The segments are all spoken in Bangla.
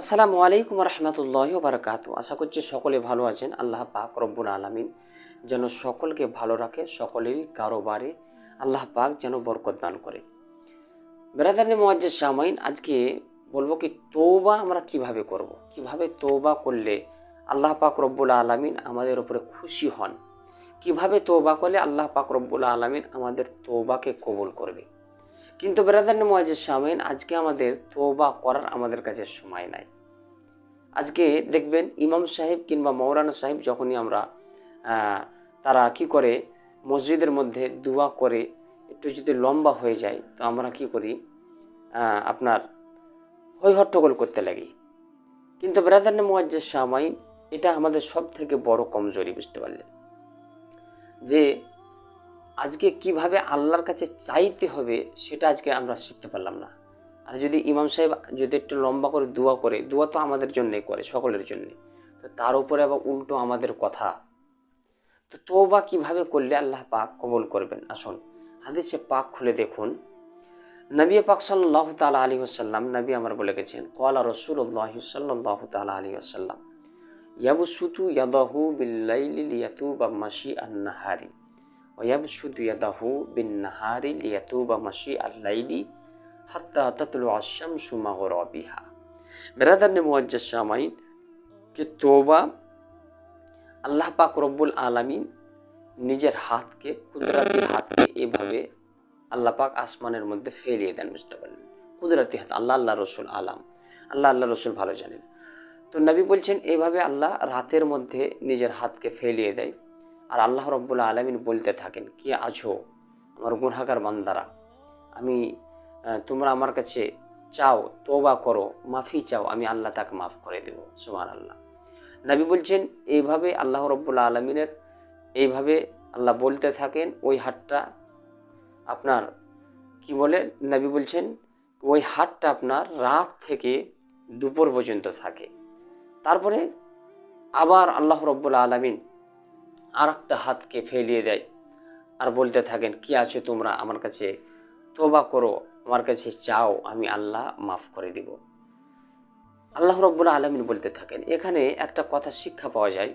আসসালামু আলাইকুম রহমতুল্লাহ বারকাত আশা করছি সকলে ভালো আছেন। আল্লাহ পাক রব্বুল আলমিন যেন সকলকে ভালো রাখে, সকলেরই কারোবারে আল্লাহ পাক যেন বরকত দান করে। বেরাদানি মোয়াজ্জের সামাইন আজকে বলব কি তৌবা আমরা কীভাবে করব। কীভাবে তৌবা করলে আল্লাহ পাক রব্বুল আলমিন আমাদের উপরে খুশি হন? কীভাবে তৌবা করলে আল্লাহ পাক রব্বুল আলমিন আমাদের তৌবাকে কবুল করবে? কিন্তু বেরাদানি মোয়াজের সামিন আজকে আমাদের তোবা করার আমাদের কাছে সময় নাই। আজকে দেখবেন ইমাম সাহেব কিংবা মৌলানা সাহেব যখনই আমরা তারা কি করে, মসজিদের মধ্যে দোয়া করে একটু যদি লম্বা হয়ে যায়, তো আমরা কি করি আপনার হই হট্টগোল করতে লাগি। কিন্তু বেরাদানি মোয়াজ্জের সামাইন এটা আমাদের সব থেকে বড় কমজোরি, বুঝতে পারলেন? যে আজকে কীভাবে আল্লাহর কাছে চাইতে হবে সেটা আজকে আমরা শিখতে পারলাম না। আর যদি ইমাম সাহেব যদি একটু লম্বা করে দোয়া করে, দোয়া তো আমাদের জন্যই করে, সকলের জন্যে তো তার উপরে আবার উল্টো আমাদের কথা। তো তোবা কীভাবে করলে আল্লাহ পাক কবল করবেন? আসুন, হাদিসে পাক খুলে দেখুন। নবী পাক সাল্লাহ তালা আলী আসাল্লাম নবী আমার বলে গেছেন কলা রসুল্লাহ সাল্লাহ তালা আলী আসাল্লাম ইয়াবুসুতু ইয়াদাহু বিল্লাইলি লিয়াতু বা মাসি আন্নাহারি ওয়াবসুদু ইয়াদাহু বিন নাহারি লিয়াতুবা মাসি আল্লাইলি হাত্তা তাতলু আসাম সুমা গরবিহা বেরাদার মুআজ্জা সামাইন কে তোবা আল্লাহ পাক রব্বুল আলামিন নিজের হাতকে কুদরাতির হাতকে এভাবে আল্লাহ পাক আসমানের মধ্যে ফেলিয়ে দেন বুঝতে পারলেন কুদরাতি হাত আল্লাহ আল্লাহ রসুল আলাম আল্লাহ আল্লাহ রসুল ভালো জানেন তো নবী বলছেন এভাবে আল্লাহ রাতের মধ্যে নিজের হাতকে ফেলিয়ে দেয় আর আল্লাহ রব্বুল্লা আলমিন বলতে থাকেন, কে আছো? আমার গুনহাগার বান্দারা, আমি তোমরা আমার কাছে চাও তোবা করো, মাফি চাও, আমি আল্লাহ তাকে মাফ করে দেব। সুমান আল্লাহ নবী বলছেন, এইভাবে আল্লাহ রব্বুল্লা আলমিনের, এইভাবে আল্লাহ বলতে থাকেন, ওই হাটটা আপনার, কি বলে? নবী বলছেন, ওই হাটটা আপনার রাত থেকে দুপুর পর্যন্ত থাকে। তারপরে আবার আল্লাহ রব্বুল্লা আলমিন আর একটা হাতকে ফেলিয়ে দেয় আর বলতে থাকেন, কি আছো তোমরা আমার কাছে? তোবা করো, আমার কাছে চাও, আমি আল্লাহ মাফ করে দিব। আল্লাহ রব্বুল আলমিন বলতে থাকেন, এখানে একটা কথা শিক্ষা পাওয়া যায়।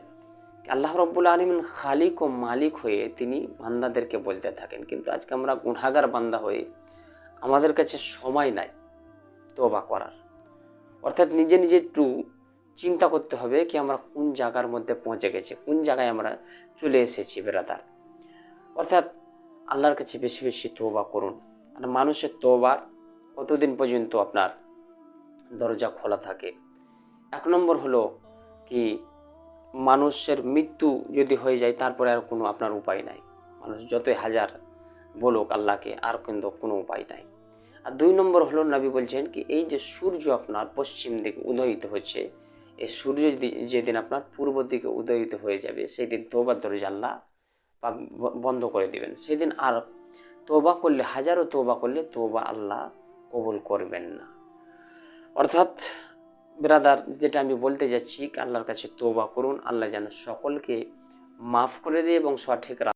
আল্লাহ রব্বুল আলমিন খালিক ও মালিক হয়ে তিনি বান্দাদেরকে বলতে থাকেন, কিন্তু আজকে আমরা গুনাগার বান্দা হয়ে আমাদের কাছে সময় নাই তোবা করার। অর্থাৎ নিজে নিজে একটু চিন্তা করতে হবে কি আমরা কোন জায়গার মধ্যে পৌঁছে গেছি, কোন জায়গায় আমরা চলে এসেছি বেরাদার। অর্থাৎ আল্লাহর কাছে বেশি বেশি তোবা করুন। আর মানুষের তোবার কতদিন পর্যন্ত আপনার দরজা খোলা থাকে? এক নম্বর হলো কি, মানুষের মৃত্যু যদি হয়ে যায় তারপরে আর কোনো আপনার উপায় নাই। মানুষ যতই হাজার বলুক আল্লাহকে, আর কিন্তু কোনো উপায় নাই। আর দুই নম্বর হলো নবী বলছেন কি, এই যে সূর্য আপনার পশ্চিম দিকে উদয়িত হচ্ছে এই সূর্য যদি- যেদিন আপনার পূর্ব দিকে উদয়িত হয়ে যাবে সেই দিন তোবার দরজা আল্লাহ পাক বন্ধ করে দিবেন। সেদিন আর তোবা করলে, হাজারো তোবা করলে তোবা আল্লাহ কবুল করবেন না। অর্থাৎ ব্রাদার, যেটা আমি বলতে যাচ্ছি, আল্লাহর কাছে তোবা করুন, আল্লাহ যেন সকলকে মাফ করে দেয় এবং সঠিক